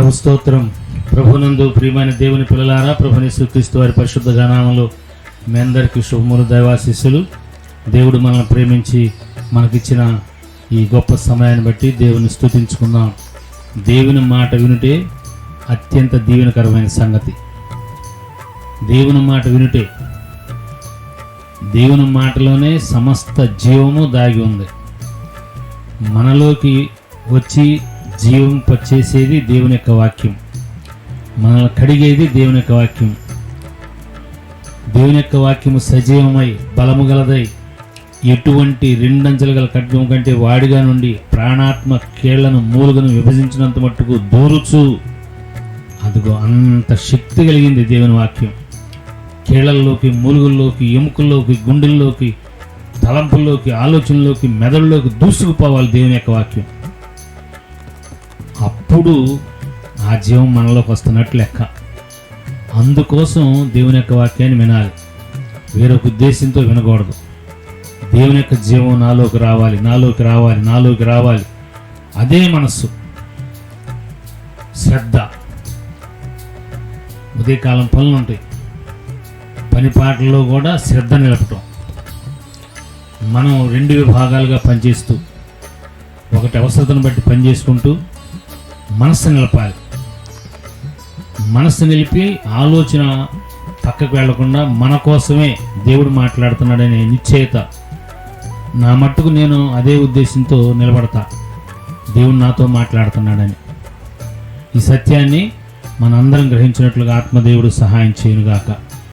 ప్రభు స్తోత్రం ప్రభునందు ప్రియమైన దేవుని పిల్లలారా ప్రభుని యేసుక్రీస్తు వారి పరిశుద్ధ గణామంలో మీ అందరికీ శుభములు దైవాశిస్సులు. దేవుడు మనల్ని ప్రేమించి మనకిచ్చిన ఈ గొప్ప సమయాన్ని బట్టి దేవుని స్థుతించుకుందాం దేవుని మాట వినుటే అత్యంత దీవెనకరమైన సంగతి. దేవుని మాట వినుటే దేవుని మాటలోనే సమస్త జీవము దాగి ఉంది. మనలోకి వచ్చి జీవింపచేసేది దేవుని యొక్క వాక్యం. మనల్ని కడిగేది దేవుని యొక్క వాక్యం. దేవుని యొక్క వాక్యము సజీవమై బలము గలదై ఎటువంటి రెండంచెలు గల ఖడ్గం కంటే వాడిగా నుండి ప్రాణాత్మ కీళ్ళను మూలుగను విభజించినంత మట్టుకు దూరుచు. అదిగో అంత శక్తి కలిగింది దేవుని వాక్యం. కీళ్ళల్లోకి మూలుగుల్లోకి ఎముకల్లోకి గుండెల్లోకి తలంపుల్లోకి ఆలోచనలోకి మెదడులోకి దూసుకుపోవాలి దేవుని యొక్క వాక్యం. అప్పుడు ఆ జీవం మనలోకి వస్తున్నట్టు లెక్క. అందుకోసం దేవుని యొక్క వాక్యాన్ని వినాలి. వేరొక ఉద్దేశంతో వినకూడదు. దేవుని యొక్క జీవం నాలోకి రావాలి నాలోకి రావాలి నాలోకి రావాలి. అదే మనస్సు. శ్రద్ధ. ఉదయకాలం పనులు ఉంటాయి. పని పాటల్లో కూడా శ్రద్ధ నిలపటం. మనం రెండు విభాగాలుగా పనిచేస్తూ ఒకటి అవసరతను బట్టి పనిచేసుకుంటూ మనస్సు నిలపాలి. మనస్సు నిలిపి ఆలోచన పక్కకు వెళ్ళకుండా మన కోసమే దేవుడు మాట్లాడుతున్నాడనే నిశ్చయత నా మట్టుకు నేను అదే ఉద్దేశంతో నిలబడతా. దేవుడు నాతో మాట్లాడుతున్నాడని. ఈ సత్యాన్ని మనందరం గ్రహించినట్లుగా ఆత్మదేవుడు సహాయం చేయనుగాక.